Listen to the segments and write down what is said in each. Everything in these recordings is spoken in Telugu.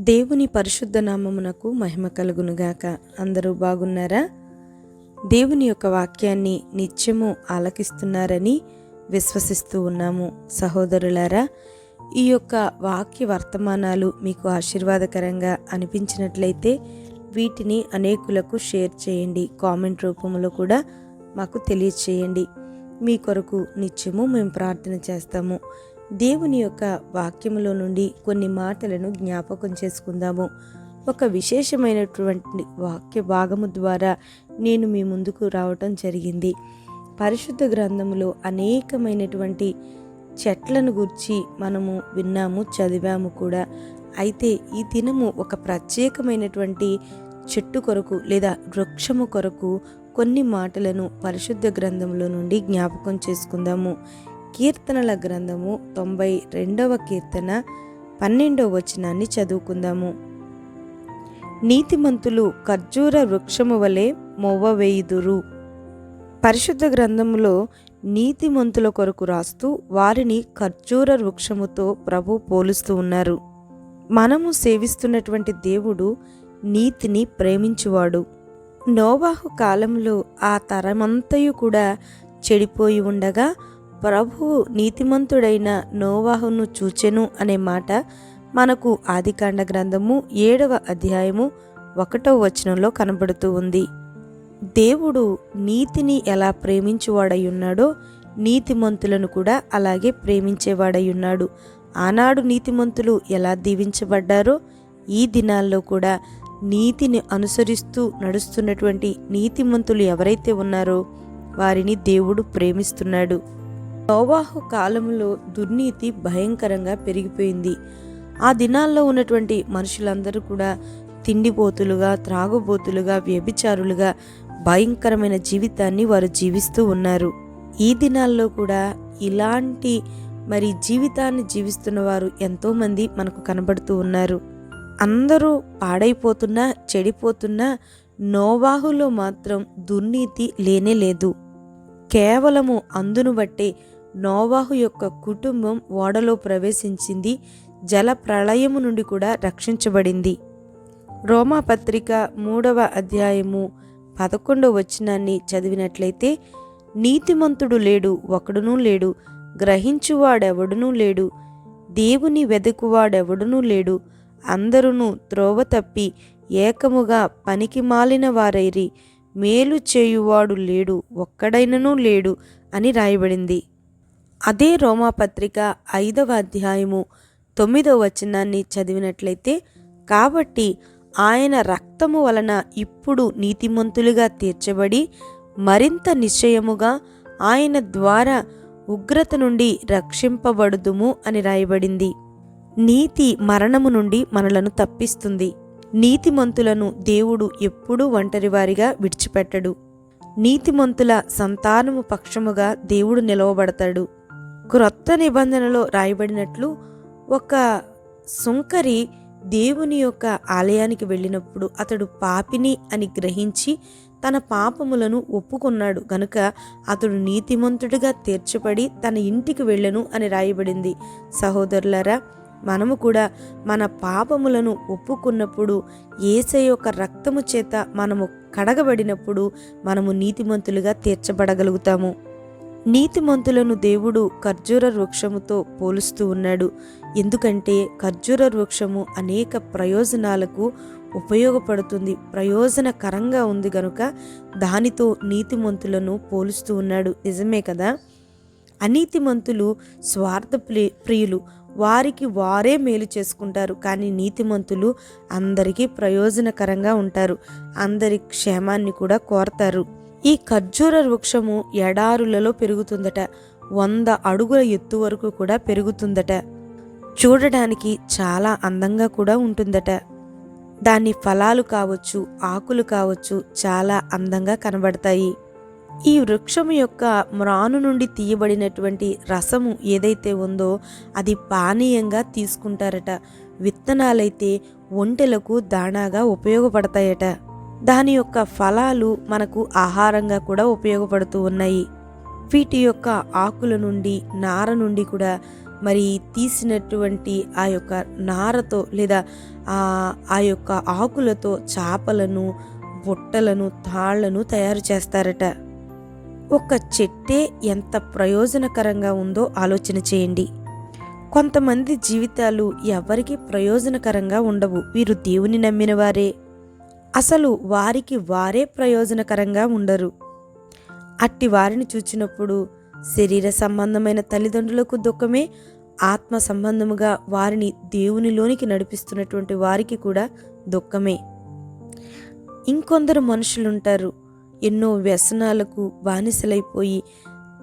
దేవుని పరిశుద్ధ నామమునకు మహిమ కలుగునుగాక. అందరూ బాగున్నారా? దేవుని యొక్క వాక్యాన్ని నిత్యము ఆలకిస్తున్నారని విశ్వసిస్తూ ఉన్నాము. సహోదరులారా ఈ యొక్క వాక్య వర్తమానాలు మీకు ఆశీర్వాదకరంగా అనిపించినట్లయితే వీటిని అనేకులకు షేర్ చేయండి. కామెంట్ రూపంలో కూడా మాకు తెలియచేయండి. మీ కొరకు నిత్యము మేము ప్రార్థన చేస్తాము. దేవుని యొక్క వాక్యములో నుండి కొన్ని మాటలను జ్ఞాపకం చేసుకుందాము. ఒక విశేషమైనటువంటి వాక్య భాగము ద్వారా నేను మీ ముందుకు రావటం జరిగింది. పరిశుద్ధ గ్రంథములో అనేకమైనటువంటి చెట్లను గురించి మనము విన్నాము చదివాము కూడా. అయితే ఈ దినము ఒక ప్రత్యేకమైనటువంటి చెట్టు కొరకు లేదా వృక్షము కొరకు కొన్ని మాటలను పరిశుద్ధ గ్రంథంలో నుండి జ్ఞాపకం చేసుకుందాము. కీర్తనల గ్రంథము తొంభై రెండవ కీర్తన పన్నెండవ వచనాన్ని చదువుకుందాము. నీతిమంతులు ఖర్జూర వృక్షము వలె మొవ్వవేయుదురు పరిశుద్ధ గ్రంథములో నీతిమంతుల కొరకు రాస్తూ వారిని ఖర్జూర వృక్షముతో ప్రభు పోలుస్తూ ఉన్నారు. మనము సేవిస్తున్నటువంటి దేవుడు నీతిని ప్రేమించువాడు. నోవాహు కాలంలో ఆ తరమంతయు కూడా చెడిపోయి ఉండగా ప్రభువు నీతిమంతుడైన నోవాహును చూచెను అనే మాట మనకు ఆదికాండ గ్రంథము ఏడవ అధ్యాయము ఒకటవ వచనంలో కనబడుతూ ఉంది. దేవుడు నీతిని ఎలా ప్రేమించువాడై ఉన్నాడో నీతిమంతులను కూడా అలాగే ప్రేమించేవాడై ఉన్నాడు ఆనాడు నీతిమంతులు ఎలా దీవించబడ్డారో ఈ దినాల్లో కూడా నీతిని అనుసరిస్తూ నడుస్తున్నటువంటి నీతిమంతులు ఎవరైతే ఉన్నారో వారిని దేవుడు ప్రేమిస్తున్నాడు. నోవాహు కాలంలో దుర్నీతి భయంకరంగా పెరిగిపోయింది. ఆ దినాల్లో ఉన్నటువంటి మనుషులందరూ కూడా తిండిపోతులుగా త్రాగుబోతులుగా వ్యభిచారులుగా భయంకరమైన జీవితాన్ని వారు జీవిస్తూ ఉన్నారు. ఈ దినాల్లో కూడా ఇలాంటి మరి జీవితాన్ని జీవిస్తున్న వారు ఎంతోమంది మనకు కనబడుతూ ఉన్నారు. అందరూ పాడైపోతున్నా చెడిపోతున్నా నోవాహులో మాత్రం దుర్నీతి లేనే లేదు. కేవలము అందును బట్టే నోవాహు యొక్క కుటుంబం ఓడలో ప్రవేశించింది. జల ప్రళయము నుండి కూడా రక్షించబడింది. రోమాపత్రిక మూడవ అధ్యాయము పదకొండవ వచనాన్ని చదివినట్లయితే నీతిమంతుడు లేడు ఒకడునూ లేడు గ్రహించువాడెవడునూ లేడు దేవుని వెదకువాడెవడునూ లేడు అందరును త్రోవ తప్పి ఏకముగా పనికి మాలిన వారైరి మేలు చేయువాడు లేడు ఒక్కడైననూ లేడు అని రాయబడింది. అదే రోమాపత్రిక ఐదవ అధ్యాయము తొమ్మిదవ వచనాన్ని చదివినట్లయితే కాబట్టి ఆయన రక్తము వలన ఇప్పుడు నీతిమంతులుగా తీర్చబడి మరింత నిశ్చయముగా ఆయన ద్వారా ఉగ్రత నుండి రక్షింపబడుదుము అని రాయబడింది. నీతి మరణము నుండి మనలను తప్పిస్తుంది. నీతిమంతులను దేవుడు ఎప్పుడూ ఒంటరివారిగా విడిచిపెట్టడు. నీతిమంతుల సంతానము పక్షముగా దేవుడు నిలవబడతాడు. క్రొత్త నిబంధనలో రాయబడినట్లు ఒక సుంకరి దేవుని యొక్క ఆలయానికి వెళ్ళినప్పుడు అతడు పాపిని అని గ్రహించి తన పాపములను ఒప్పుకున్నాడు. గనుక అతడు నీతిమంతుడిగా తీర్చబడి తన ఇంటికి వెళ్ళను అని రాయబడింది. సహోదరులరా మనము కూడా మన పాపములను ఒప్పుకున్నప్పుడు ఏసై యొక్క రక్తము చేత మనము కడగబడినప్పుడు మనము నీతిమంతులుగా తీర్చబడగలుగుతాము. నీతిమంతులను దేవుడు ఖర్జూర వృక్షముతో పోలుస్తూ ఉన్నాడు. ఎందుకంటే ఖర్జూర వృక్షము అనేక ప్రయోజనాలకు ఉపయోగపడుతుంది. ప్రయోజనకరంగా ఉంది గనుక దానితో నీతిమంతులను పోలుస్తూ ఉన్నాడు. నిజమే కదా? అనీతిమంతులు స్వార్థ ప్రియులు. వారికి వారే మేలు చేసుకుంటారు. కానీ నీతిమంతులు అందరికీ ప్రయోజనకరంగా ఉంటారు. అందరి క్షేమాన్ని కూడా కోరతారు. ఈ ఖర్జూర వృక్షము ఎడారులలో పెరుగుతుందట. వంద అడుగుల ఎత్తు వరకు కూడా పెరుగుతుందట. చూడడానికి చాలా అందంగా కూడా ఉంటుందట. దాని ఫలాలు కావచ్చు ఆకులు కావచ్చు చాలా అందంగా కనబడతాయి. ఈ వృక్షము యొక్క మ్రాను నుండి తీయబడినటువంటి రసము ఏదైతే ఉందో అది పానీయంగా తీసుకుంటారట. విత్తనాలైతే ఒంటెలకు దాణాగా ఉపయోగపడతాయట. దాని యొక్క ఫలాలు మనకు ఆహారంగా కూడా ఉపయోగపడుతూ ఉన్నాయి. వీటి యొక్క ఆకుల నుండి నార నుండి కూడా మరి తీసినటువంటి ఆ యొక్క నారతో లేదా ఆ యొక్క ఆకులతో చేపలను బుట్టలను తాళ్ళను తయారు చేస్తారట. ఒక చెట్టే ఎంత ప్రయోజనకరంగా ఉందో ఆలోచన చేయండి. కొంతమంది జీవితాలు ఎవరికి ప్రయోజనకరంగా ఉండవు. వీరు దేవుని నమ్మిన వారే అసలు వారికి వారే ప్రయోజనకరంగా ఉండరు. అట్టి వారిని చూచినప్పుడు శరీర సంబంధమైన తల్లిదండ్రులకు దుఃఖమే ఆత్మ సంబంధముగా వారిని దేవునిలోనికి నడిపిస్తున్నటువంటి వారికి కూడా దుఃఖమే. ఇంకొందరు మనుషులుంటారు. ఎన్నో వ్యసనాలకు బానిసలైపోయి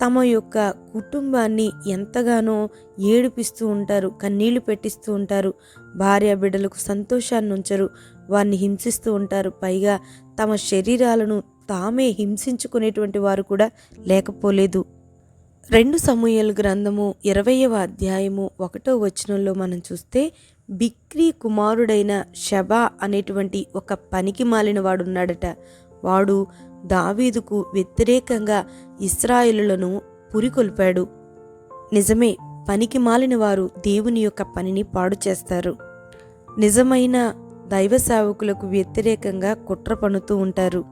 తమ యొక్క కుటుంబాన్ని ఎంతగానో ఏడిపిస్తూ ఉంటారు కన్నీళ్ళు పెట్టిస్తూ ఉంటారు. భార్య బిడ్డలకు సంతోషాన్ని ఉంచరు వారిని హింసిస్తూ ఉంటారు. పైగా తమ శరీరాలను తామే హింసించుకునేటువంటి వారు కూడా లేకపోలేదు. రెండు సమూహల గ్రంథము ఇరవయవ అధ్యాయము ఒకటో వచనంలో మనం చూస్తే బిక్రీ కుమారుడైన షబా అనేటువంటి ఒక పనికి మాలిన వాడున్నాడట వాడు దావీదుకు వ్యతిరేకంగా ఇస్రాయిలులను పురికొల్పాడు. నిజమే పనికి మాలిన వారు దేవుని యొక్క పనిని పాడు చేస్తారు. నిజమైన దైవ సేవకులకు వ్యతిరేకంగా కుట్ర పన్నుతూ ఉంటారు.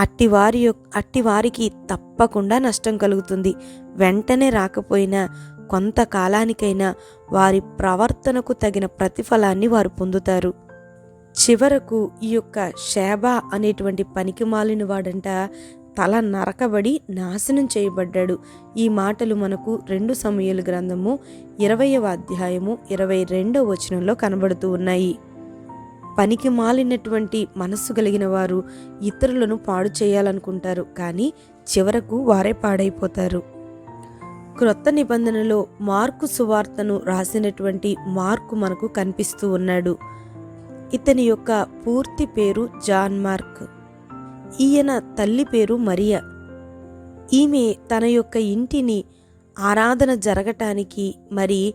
అట్టి వారి యొక్క అట్టి వారికి తప్పకుండా నష్టం కలుగుతుంది. వెంటనే రాకపోయినా కొంతకాలానికైనా వారి ప్రవర్తనకు తగిన ప్రతిఫలాన్ని వారు పొందుతారు. చివరకు ఈ యొక్క షేబా అనేటువంటి పనికి మాలిన వాడంట తల నరకబడి నాశనం చేయబడ్డాడు. ఈ మాటలు మనకు రెండు సమయాల గ్రంథము ఇరవయవ అధ్యాయము ఇరవై రెండవ వచనంలో కనబడుతూ ఉన్నాయి. పనికి మాలినటువంటి మనస్సు కలిగిన వారు ఇతరులను పాడు చేయాలనుకుంటారు కానీ చివరకు వారే పాడైపోతారు. క్రొత్త నిబంధనలో మార్కు సువార్తను రాసినటువంటి మార్కు మనకు కనిపిస్తూ ఉన్నాడు. ఇతని యొక్క పూర్తి పేరు జాన్ మార్క్. ఈయన తల్లి పేరు మరియా. ఈమె తన యొక్క ఇంటిని ఆరాధన జరగటానికి మరి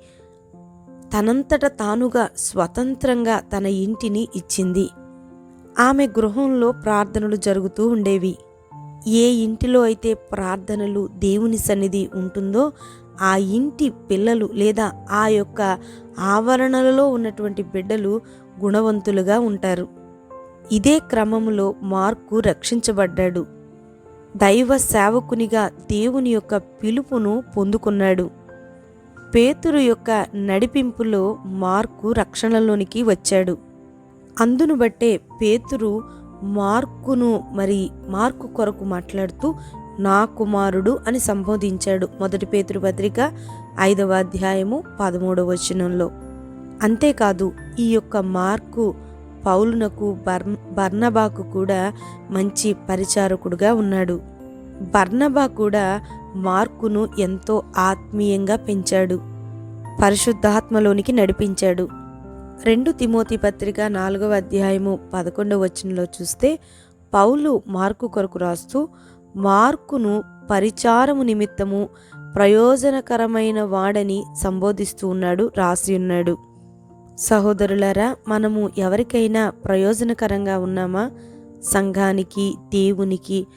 తనంతట తానుగా స్వతంత్రంగా తన ఇంటిని ఇచ్చింది. ఆమె గృహంలో ప్రార్థనలు జరుగుతూ ఉండేవి. ఏ ఇంటిలో అయితే ప్రార్థనలు దేవుని సన్నిధి ఉంటుందో ఆ ఇంటి పిల్లలు లేదా ఆ యొక్క ఆవరణలలో ఉన్నటువంటి బిడ్డలు గుణవంతులుగా ఉంటారు. ఇదే క్రమంలో మార్కు రక్షించబడ్డాడు. దైవ సేవకునిగా దేవుని యొక్క పిలుపును పొందుకున్నాడు. పేతురు యొక్క నడిపింపులో మార్కు రక్షణలోనికి వచ్చాడు. అందును బట్టే పేతురు మార్కును మరి మార్కు కొరకు మాట్లాడుతూ నా కుమారుడు అని సంబోధించాడు మొదటి పేతురు పత్రిక ఐదవ అధ్యాయము పదమూడవ వచనంలో. అంతేకాదు ఈ యొక్క మార్కు పౌలునకు బర్ బర్నబాకు కూడా మంచి పరిచారకుడుగా ఉన్నాడు. బర్నబా కూడా మార్కును ఎంతో ఆత్మీయంగా పెంచాడు. పరిశుద్ధాత్మలోనికి నడిపించాడు. రెండు తిమోతి పత్రిక నాలుగవ అధ్యాయము పదకొండవ వచనంలో చూస్తే పౌలు మార్కు కొరకు రాస్తూ మార్కును పరిచారము నిమిత్తము ప్రయోజనకరమైన వాడని సంబోధిస్తూ ఉన్నాడు రాసి ఉన్నాడు. సహోదరులారా మనము ఎవరికైనా ప్రయోజనకరంగా ఉన్నామా? సంఘానికి దేవునికి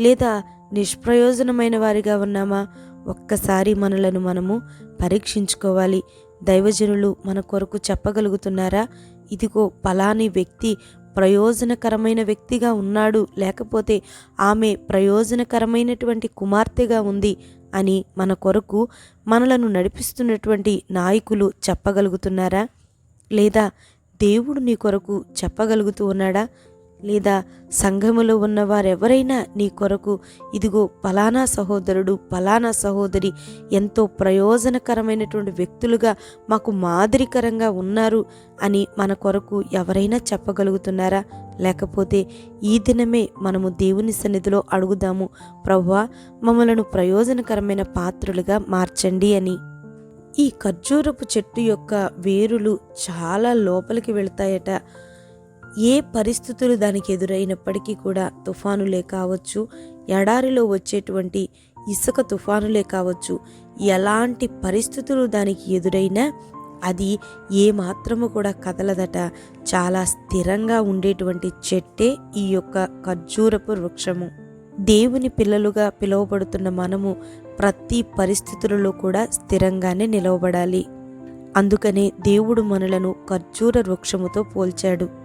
లేదా నిష్ప్రయోజనమైన వారిగా ఉన్నామా? ఒక్కసారి మనలను మనము పరీక్షించుకోవాలి. దైవజనులు మన కొరకు చెప్పగలుగుతున్నారా? ఇదిగో పలాని వ్యక్తి ప్రయోజనకరమైన వ్యక్తిగా ఉన్నాడు. లేకపోతే ఆమె ప్రయోజనకరమైనటువంటి కుమార్తెగా ఉంది అని మన కొరకు మనలను నడిపిస్తున్నటువంటి నాయకులు చెప్పగలుగుతున్నారా? లేదా దేవుడు నీ కొరకు చెప్పగలుగుతూ ఉన్నాడా? లేదా సంఘములో ఉన్న వారెవరైనా నీ కొరకు ఇదిగో పలానా సహోదరుడు పలానా సహోదరి ఎంతో ప్రయోజనకరమైనటువంటి వ్యక్తులుగా మాకు మాదిరికరంగా ఉన్నారు అని మన కొరకు ఎవరైనా చెప్పగలుగుతున్నారా? లేకపోతే ఈ దినమే మనము దేవుని సన్నిధిలో అడుగుదాము. ప్రవ్వా మమ్మలను ప్రయోజనకరమైన పాత్రలుగా మార్చండి అని. ఈ ఖర్జూరపు చెట్టు యొక్క వేరులు చాలా లోపలికి వెళ్తాయట. ఏ పరిస్థితులు దానికి ఎదురైనప్పటికీ కూడా తుఫానులే కావచ్చు ఎడారిలో వచ్చేటువంటి ఇసుక తుఫానులే కావచ్చు ఎలాంటి పరిస్థితులు దానికి ఎదురైనా అది ఏ మాత్రము కూడా కదలదట. చాలా స్థిరంగా ఉండేటువంటి చెట్టే ఈ యొక్క ఖర్జూరపు వృక్షము. దేవుని పిల్లలుగా పిలువబడుతున్న మనము ప్రతి పరిస్థితులలో కూడా స్థిరంగానే నిలవబడాలి. అందుకనే దేవుడు మనలను ఖర్జూర వృక్షముతో పోల్చాడు.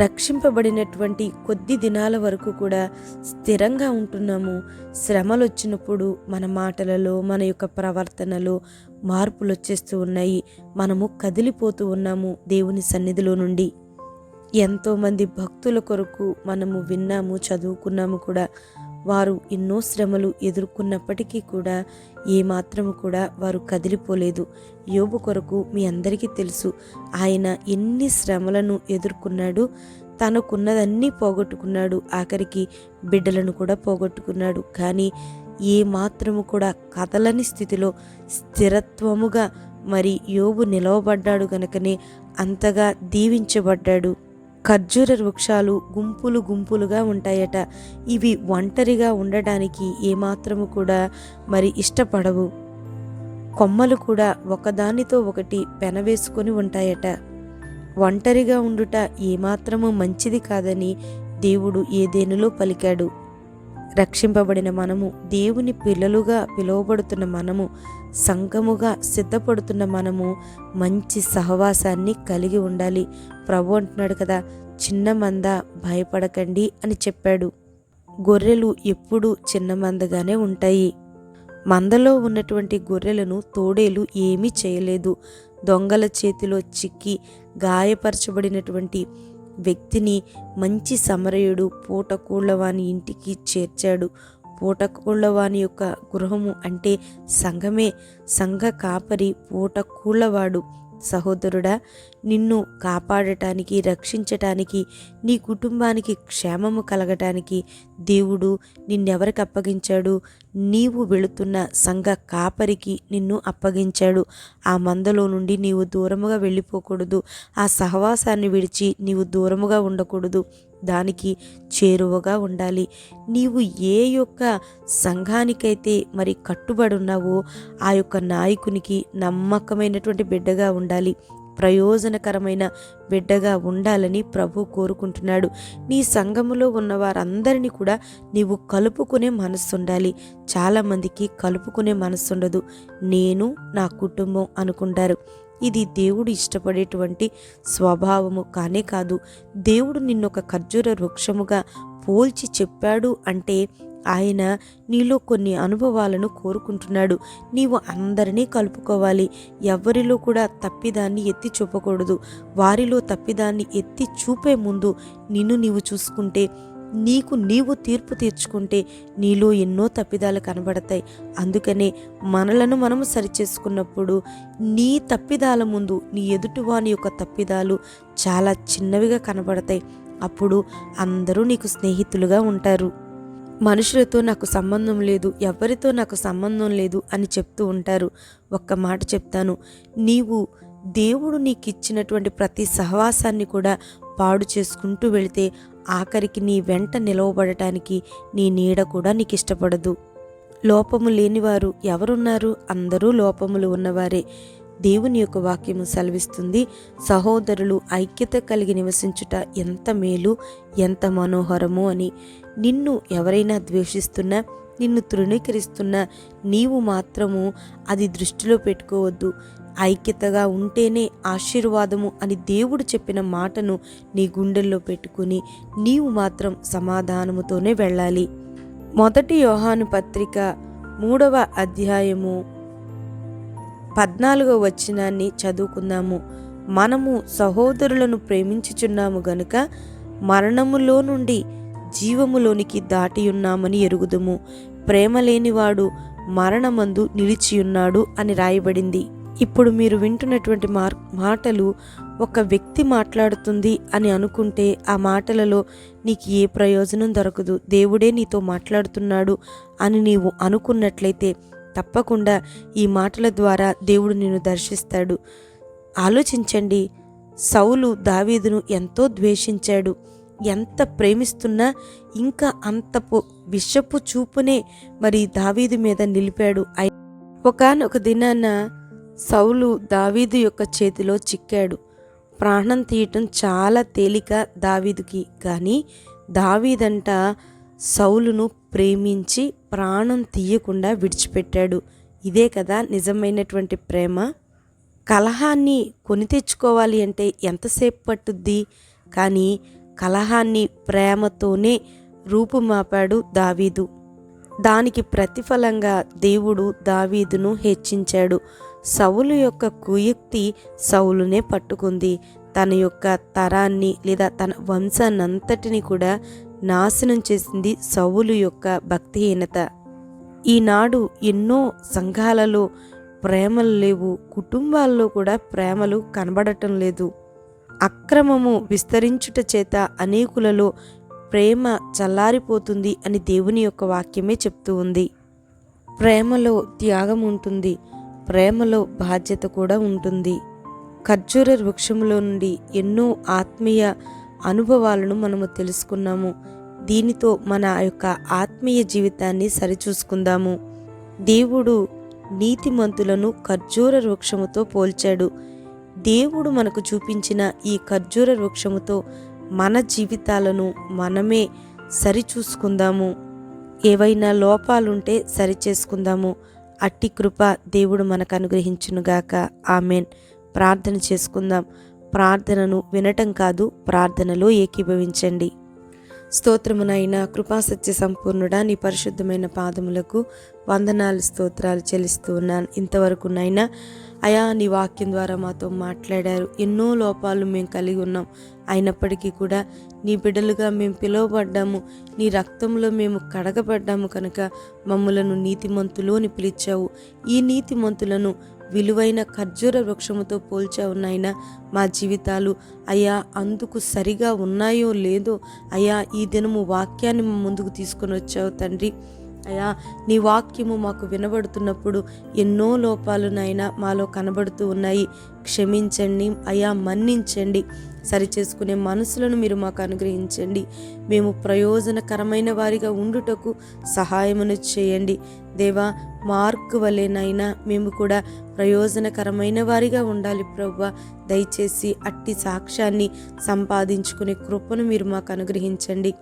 రక్షింపబడినటువంటి కొద్ది దినాల వరకు కూడా స్థిరంగా ఉంటున్నాము. శ్రమలు వచ్చినప్పుడు మన మాటలలో మన యొక్క ప్రవర్తనలో మార్పులు వచ్చేస్తూ ఉన్నాయి. మనము కదిలిపోతూ ఉన్నాము దేవుని సన్నిధిలో నుండి. ఎంతోమంది భక్తుల కొరకు మనము విన్నాము చదువుకున్నాము కూడా. వారు ఎన్నో శ్రమలు ఎదుర్కొన్నప్పటికీ కూడా ఏమాత్రము కూడా వారు కదిలిపోలేదు. యోబు కొరకు మీ అందరికీ తెలుసు ఆయన ఎన్ని శ్రమలను ఎదుర్కొన్నాడు తనకున్నదన్నీ పోగొట్టుకున్నాడు ఆఖరికి బిడ్డలను కూడా పోగొట్టుకున్నాడు. కానీ ఏ మాత్రము కూడా కదలని స్థితిలో స్థిరత్వముగా మరి యోబు నిలవబడ్డాడు గనుకనే అంతగా దీవించబడ్డాడు. ఖర్జూర వృక్షాలు గుంపులు గుంపులుగా ఉంటాయట. ఇవి ఒంటరిగా ఉండడానికి ఏమాత్రము కూడా మరి ఇష్టపడవు. కొమ్మలు కూడా ఒకదానితో ఒకటి పెనవేసుకొని ఉంటాయట. ఒంటరిగా ఉండుట ఏమాత్రము మంచిది కాదని దేవుడు ఏదేనులో పలికాడు. రక్షింపబడిన మనము దేవుని పిల్లలుగా పిలువబడుతున్న మనము సంఘముగా సిద్ధపడుతున్న మనము మంచి సహవాసాన్ని కలిగి ఉండాలి. ప్రభు అంటున్నాడు కదా చిన్న మంద భయపడకండి అని చెప్పాడు. గొర్రెలు ఎప్పుడూ చిన్న మందగానే ఉంటాయి. మందలో ఉన్నటువంటి గొర్రెలను తోడేలు ఏమీ చేయలేదు. దొంగల చేతిలో చిక్కి గాయపరచబడినటువంటి వ్యక్తిని మంచి సమరయుడు పూటకూళ్ళవాని ఇంటికి చేర్చాడు. పూటకూళ్ళవాని యొక్క గృహము అంటే సంఘమే. సంఘ కాపరి పూటకూళ్ళవాడు. సహోదరుడా నిన్ను కాపాడటానికి రక్షించటానికి నీ కుటుంబానికి క్షేమము కలగటానికి దేవుడు నిన్నెవరికి అప్పగించాడు? నీవు వెళుతున్న సంఘ కాపరికి నిన్ను అప్పగించాడు. ఆ మందలో నుండి నీవు దూరముగా వెళ్ళిపోకూడదు. ఆ సహవాసాన్ని విడిచి నీవు దూరముగా ఉండకూడదు. దానికి చేరువగా ఉండాలి. నీవు ఏ యొక్క సంఘానికైతే మరి కట్టుబడి ఉన్నావో ఆ యొక్క నాయకునికి నమ్మకమైనటువంటి బిడ్డగా ఉండాలి. ప్రయోజనకరమైన బిడ్డగా ఉండాలని ప్రభు కోరుకుంటున్నాడు. నీ సంఘములో ఉన్న వారందరినీ కూడా నీవు కలుపుకునే మనస్సు ఉండాలి చాలామందికి కలుపుకునే మనస్సు ఉండదు నేను నా కుటుంబం అనుకుంటారు. ఇది దేవుడు ఇష్టపడేటువంటి స్వభావము కానే కాదు. దేవుడు నిన్నొక ఖర్జూర వృక్షముగా పోల్చి చెప్పాడు అంటే ఆయన నీలో కొన్ని అనుభవాలను కోరుకుంటున్నాడు. నీవు అందరినీ కలుపుకోవాలి. ఎవరిలో కూడా తప్పిదాన్ని ఎత్తి చూపకూడదు. వారిలో తప్పిదాన్ని ఎత్తి చూపే ముందు నిన్ను నీవు చూసుకుంటే నీకు నీవు తీర్పు తీర్చుకుంటే నీలో ఎన్నో తప్పిదాలు కనబడతాయి. అందుకనే మనలను మనము సరిచేసుకున్నప్పుడు నీ తప్పిదాల ముందు నీ ఎదుటివాని యొక్క తప్పిదాలు చాలా చిన్నవిగా కనబడతాయి. అప్పుడు అందరూ నీకు స్నేహితులుగా ఉంటారు. మనుషులతో నాకు సంబంధం లేదు ఎవరితో నాకు సంబంధం లేదు అని చెప్తూ ఉంటారు. ఒక్క మాట చెప్తాను నీవు దేవుడు నీకు ఇచ్చినటువంటి ప్రతి సహవాసాన్ని కూడా పాడు చేసుకుంటూ వెళితే ఆఖరికి నీ వెంట నిలవబడటానికి నీ నీడ కూడా నీకు ఇష్టపడదు లోపము లేనివారు ఎవరున్నారు? అందరూ లోపములు ఉన్నవారే. దేవుని యొక్క వాక్యము సెలవిస్తుంది సహోదరులు ఐక్యత కలిగి నివసించుట ఎంత మేలు ఎంత మనోహరము అని. నిన్ను ఎవరైనా ద్వేషిస్తున్నా నిన్ను తృణీకరిస్తున్న నీవు మాత్రము అది దృష్టిలో పెట్టుకోవద్దు. ఐక్యతగా ఉంటేనే ఆశీర్వాదము అని దేవుడు చెప్పిన మాటను నీ గుండెల్లో పెట్టుకుని నీవు మాత్రం సమాధానముతోనే వెళ్ళాలి. మొదటి యోహాను పత్రిక మూడవ అధ్యాయము పద్నాలుగవ వచనాన్ని చదువుకుందాము. మనము సహోదరులను ప్రేమించుచున్నాము గనుక మరణములో నుండి జీవములోనికి దాటియున్నామని ఎరుగుదుము. ప్రేమ లేనివాడు మరణమందు నిలిచియున్నాడు అని రాయబడింది. ఇప్పుడు మీరు వింటున్నటువంటి మార్ మాటలు ఒక వ్యక్తి మాట్లాడుతుంది అని అనుకుంటే ఆ మాటలలో నీకు ఏ ప్రయోజనం దొరకదు. దేవుడే నీతో మాట్లాడుతున్నాడు అని నీవు అనుకున్నట్లయితే తప్పకుండా ఈ మాటల ద్వారా దేవుడు నిన్ను దర్శిస్తాడు. ఆలోచించండి. సౌలు దావీదును ఎంతో ద్వేషించాడు. ఎంత ప్రేమిస్తున్నా ఇంకా అంత విషపు చూపునే మరి దావీదు మీద నిలిపాడు. ఒకనొక దినాన సౌలు దావీదు యొక్క చేతిలో చిక్కాడు. ప్రాణం తీయటం చాలా తేలిక దావీదుకి. కానీ దావీదంట సౌలును ప్రేమించి ప్రాణం తీయకుండా విడిచిపెట్టాడు. ఇదే కదా నిజమైనటువంటి ప్రేమ? కలహాన్ని కొని తెచ్చుకోవాలి అంటే ఎంతసేపు పట్టుద్ది? కానీ కలహాన్ని ప్రేమతోనే రూపుమాపాడు దావీదు. దానికి ప్రతిఫలంగా దేవుడు దావీదును హెచ్చించాడు. సౌలు యొక్క కుయుక్తి సౌలునే పట్టుకుంది. తన యొక్క తరాన్ని లేదా తన వంశాన్నంతటిని కూడా నాశనం చేసింది సౌలు యొక్క భక్తిహీనత. ఈనాడు ఎన్నో సంఘాలలో ప్రేమలు లేవు కుటుంబాల్లో కూడా ప్రేమలు కనబడటం లేదు. అక్రమము విస్తరించుట చేత అనేకులలో ప్రేమ చల్లారిపోతుంది అని దేవుని యొక్క వాక్యమే చెప్తూ ఉంది. ప్రేమలో త్యాగం ఉంటుంది. ప్రేమలో బాధ్యత కూడా ఉంటుంది. ఖర్జూర వృక్షంలో నుండి ఎన్నో ఆత్మీయ అనుభవాలను మనము తెలుసుకున్నాము. దీనితో మన యొక్క ఆత్మీయ జీవితాన్ని సరిచూసుకుందాము. దేవుడు నీతిమంతులను ఖర్జూర వృక్షముతో పోల్చాడు. దేవుడు మనకు చూపించిన ఈ ఖర్జూర వృక్షముతో మన జీవితాలను మనమే సరిచూసుకుందాము. ఏవైనా లోపాలుంటే సరిచేసుకుందాము. అట్టి కృప దేవుడు మనకు అనుగ్రహించునుగాక ఆమెన్. ప్రార్థన చేసుకుందాం. ప్రార్థనను వినటం కాదు ప్రార్థనలో ఏకీభవించండి. స్తోత్రమునైన కృపాసత్య సంపూర్ణుడా నీ పరిశుద్ధమైన పాదములకు వందనాలు స్తోత్రాలు చెల్లిస్తూ ఉన్నాను. ఇంతవరకు నైనా అయా నీ వాక్యం ద్వారా మాతో మాట్లాడారు. ఎన్నో లోపాలు మేము కలిగి ఉన్నాం. అయినప్పటికీ కూడా నీ బిడ్డలుగా మేము పిలువబడ్డాము. నీ రక్తంలో మేము కడగబడ్డాము కనుక మమ్మలను నీతిమంతులు అని పిలిచావు. ఈ నీతిమంతులను విలువైన ఖర్జూర వృక్షముతో పోల్చావు నాయన. మా జీవితాలు అయ్యా అందుకు సరిగా ఉన్నాయో లేదో అయ్యా ఈ దినము వాక్యాన్ని ముందుకు తీసుకొని వచ్చావు తండ్రి. అయ్యా నీ వాక్యము మాకు వినబడుతున్నప్పుడు ఎన్నో లోపాలు నాయన మాలో కనబడుతూ ఉన్నాయి. క్షమించండి అయా మన్నించండి. సరిచేసుకునే మనసులను మీరు మాకు అనుగ్రహించండి. మేము ప్రయోజనకరమైన వారిగా ఉండుటకు సహాయమును చేయండి. దేవా మార్క్ వలెనైనా మేము కూడా ప్రయోజనకరమైన వారిగా ఉండాలి ప్రవ్వ. దయచేసి అట్టి సాక్ష్యాన్ని సంపాదించుకునే కృపను మీరు మాకు అనుగ్రహించండి.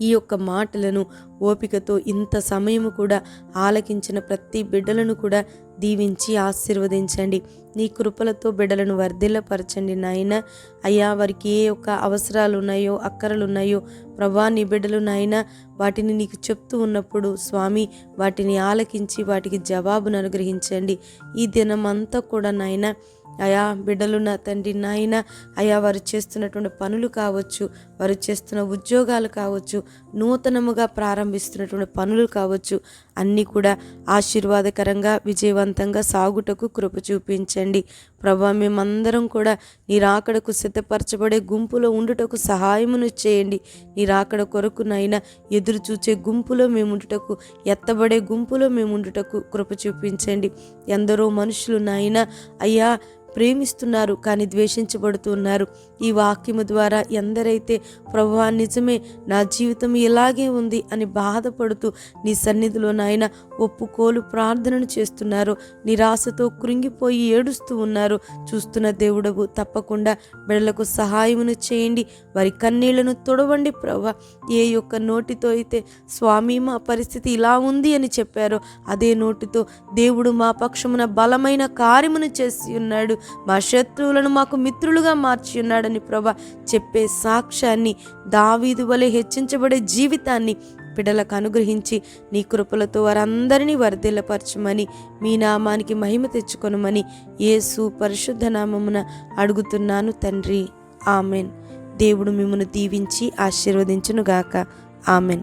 ఈ యొక్క మాటలను ఓపికతో ఇంత సమయము కూడా ఆలకించిన ప్రతి బిడ్డలను కూడా దీవించి ఆశీర్వదించండి. నీ కృపలతో బిడ్డలను వర్ధిల్లపరచండి నాయన. అయ్యా వారికి ఏ యొక్క అవసరాలు ఉన్నాయో అక్కరలు ఉన్నాయో ప్రభా నీ బిడ్డలు నాయన వాటిని నీకు చెప్తూ ఉన్నప్పుడు స్వామి వాటిని ఆలకించి వాటికి జవాబును అనుగ్రహించండి. ఈ దినమంతా కూడా నాయన అయా బిడ్డలు నా తండ్రి నాయన అయా వారు చేస్తున్నటువంటి పనులు కావచ్చు వారు చేస్తున్న ఉద్యోగాలు కావచ్చు నూతనముగా ప్రారంభిస్తున్నటువంటి పనులు కావచ్చు అన్నీ కూడా ఆశీర్వాదకరంగా విజయవంతంగా సాగుటకు కృప చూపించండి. ప్రభా మేమందరం కూడా నీ రాకడకు సిద్ధపరచబడే గుంపులో ఉండుటకు సహాయమును చేయండి. నీ రాకడ కొరకు నైనా ఎదురు చూచే గుంపులో మేము ఉండుటకు ఎత్తబడే గుంపులో మేము ఉండుటకు కృప చూపించండి. ఎందరో మనుషులు నాయన అయ్యా ప్రేమిస్తున్నారు కానీ ద్వేషించబడుతున్నారు ఈ వాక్యము ద్వారా ఎందరైతే ప్రభువా నిజమే నా జీవితం ఇలాగే ఉంది అని బాధపడుతూ నీ సన్నిధిలో నాయన ఒప్పుకోలు ప్రార్థనను చేస్తున్నారు. నిరాశతో కృంగిపోయి ఏడుస్తూ ఉన్నారు. చూస్తున్న దేవుడవు తప్పకుండా బిడలకు సహాయమును చేయండి. వారి కన్నీళ్ళను తొడవండి ప్రభా. ఏ యొక్క నోటితో అయితే స్వామి మా పరిస్థితి ఇలా ఉంది అని చెప్పారో అదే నోటితో దేవుడు మా పక్షమున బలమైన కార్యమును చేసి ఉన్నాడు. మా శత్రువులను మాకు మిత్రులుగా మార్చి ఉన్నాడని ప్రభ చెప్పే సాక్ష్యాన్ని దావీదు వలె హెచ్చించబడే జీవితాన్ని పిడలకు అనుగ్రహించి నీ కృపలతో వారందరినీ వర్ధిల్లపరచమని మీ నామానికి మహిమ తెచ్చుకొనమని యేసు పరిశుద్ధ నామమున అడుగుతున్నాను తండ్రి. ఆమెన్. దేవుడు మిమ్మను దీవించి ఆశీర్వదించునుగాక. ఆమెన్.